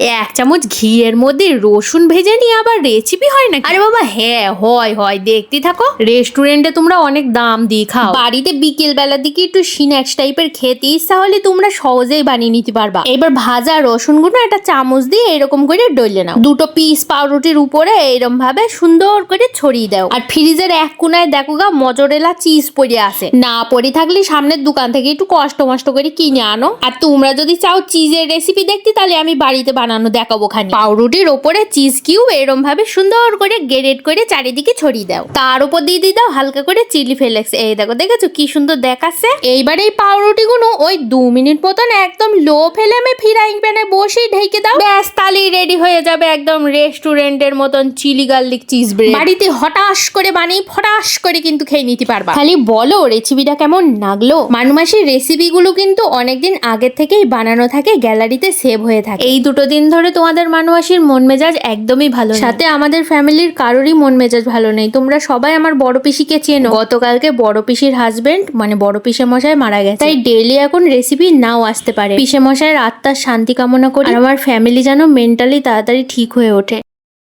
এক চামচ ঘিয়ের মধ্যে রসুন ভেজে নিয়ে আবার রেসিপি হয় না আরে বাবা হ্যাঁ হয় হয় দেখতে থাকো। রেস্টুরেন্টে তোমরা অনেক দাম দিয়ে খাও। বাড়িতে বিকেল বেলার দিকে একটু স্ন্যাক্স টাইপের খেতে ইচ্ছা হলে তোমরা সহজেই বানিয়ে নিতে পারবা। এবার ভাজা রসুনগুলো একটা চামচ দিয়ে এরকম করে ডলে নাও। দুটো পিস পাউরুটির উপরে এরকম ভাবে সুন্দর করে ছড়িয়ে দাও। আর ফ্রিজের এক কোনায় দেখো গা মজরেলা চিজ পড়ে আছে। না পড়ে থাকলে সামনের দোকান থেকে একটু কষ্ট মষ্ট করে কিনে আনো। আর তোমরা যদি চাও চিজের রেসিপি দেখতে তাহলে আমি বাড়িতে বানানো দেখাবো খানি পাউরুটির ওপরে চিজ কিউব এরম ভাবে সুন্দর করে গ্রেড করে চারিদিকে ছড়িয়ে দাও। তার উপর দিয়ে দিয়ে দাও হালকা করে চিলি ফ্লেক্স। এই দেখো দেখেছ কি সুন্দর দেখাচ্ছে? এইবার এই পাউরুটি গুলো ওই দু মিনিট মতন একদম লো ফ্লেমে ফ্রাইং প্যানে বসেই ঢেকে দাও। ব্যাস তাহলেই রেডি হয়ে যাবে একদম রেস্টুরেন্টের মতন চিলি গার্লিক চিজ ব্রেড বাড়িতে হঠাৎ করে বানিয়ে ফটাস করে কিন্তু খেয়ে নিতে পারবা। খালি বলো রেসিপিটা কেমন লাগল? মানুমাসির রেসিপিগুলো কিন্তু অনেকদিন আগের থেকেই বানানো থাকে গ্যালারিতে সেভ হয়ে থাকে। এই দুটো দিন ধরে তোমাদের মানুষের মন মেজাজ একদমই ভালো। সাথে আমাদের ফ্যামিলির কারোরই মন মেজাজ ভালো নেই। তোমরা সবাই আমার বড় পিসিকে চেনো। গতকালকে বড় পিসির হাজবেন্ড মানে বড় পিসে মশাই মারা গেছে। তাই ডেইলি এখন রেসিপি নাও আসতে পারে। পিসে মশাইয়ের আত্মার শান্তি কামনা করে। আর আমার ফ্যামিলি যেন মেন্টালি তাড়াতাড়ি ঠিক হয়ে ওঠে।